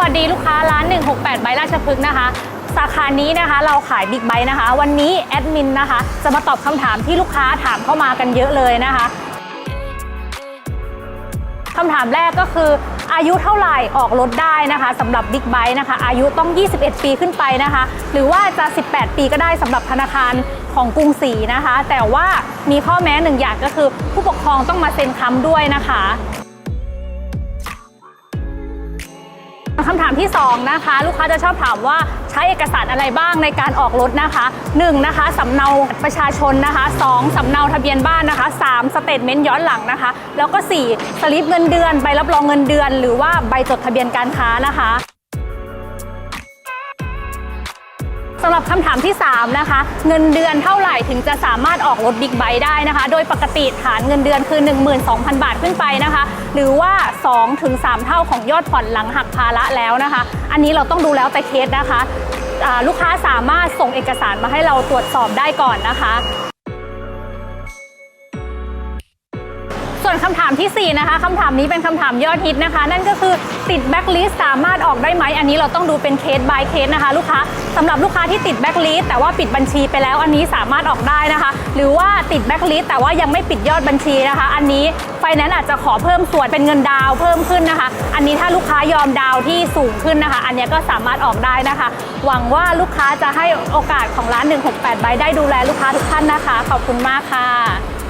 วัสดีลูกค้าร้าน 168ไบราชพฤกษ์นะคะ สาขานี้นะคะเราขายบิ๊กไบค์นะคะ วันนี้แอดมินนะคะ จะมาตอบคำถามที่ลูกค้าถามเข้ามากันเยอะเลยนะคะคำถามแรกก็คืออายุเท่าไหร่ออกรถได้นะคะสำหรับบิ๊กไบค์นะคะ อายุต้อง 21 ปีขึ้นไปนะคะ หรือว่าจะ 18 ปีก็ได้สำหรับธนาคารของกรุงศรีนะคะ แต่ว่ามีข้อแม้หนึ่งอย่างก็คือ ผู้ปกครองต้องมาเซ็นค้ำด้วยนะคะ คำถามที่ 2 นะคะ ลูกค้าจะชอบถามว่าใช้เอกสารอะไรบ้างในการออกรถนะคะ 1. นะคะสำเนาประชาชนนะคะ 2. สำเนาทะเบียนบ้านนะคะ 3. สเตทเมนต์ย้อนหลังนะคะ แล้วก็ 4. สลิปเงินเดือนใบรับรองเงินเดือน หรือว่าใบจดทะเบียนการค้านะคะ สำหรับคำถามที่ 3 นะคะ เงินเดือนเท่าไหร่ถึงจะสามารถออกรถบิ๊กไบค์ได้นะคะ โดยปกติฐานเงินเดือนคือ 12,000 บาทขึ้นไปนะคะ หรือว่า 2-3 เท่าของยอดผ่อนหลังหักภาระแล้วนะคะ อันนี้เราต้องดูแล้วแต่เคสนะคะ ลูกค้าสามารถส่งเอกสารมาให้เราตรวจสอบได้ก่อนนะคะ ส่วนคำถามทีสี่ 4 นะคะคำถามนี้เป็นคำถามยอดฮิตนะคะ นั่นก็คือติดแบ็กลิสสามารถออกได้ไหมอันนี้เราต้องดูเป็นเคส by เคสนะคะลูกค้าสำหรับลูกค้าที่ติดแบ็กลิสแต่ว่าปิดบัญชีไปแล้วอันนี้สามารถออกได้นะคะ หรือว่าติดแบ็กลิสแต่ว่ายังไม่ปิดยอดบัญชีนะคะ อันนี้ไฟแนนซ์อาจจะขอเพิ่มส่วนเป็นเงินดาวเพิ่มขึ้นนะคะ อันนี้ถ้าลูกค้ายอมดาวที่สูงขึ้นนะคะ อันนี้ก็สามารถออกได้นะคะ หวังว่าลูกค้าจะให้โอกาสของร้าน 168ใบได้ดูแลลูกค้าทุกท่านนะคะ ขอบคุณมากค่ะ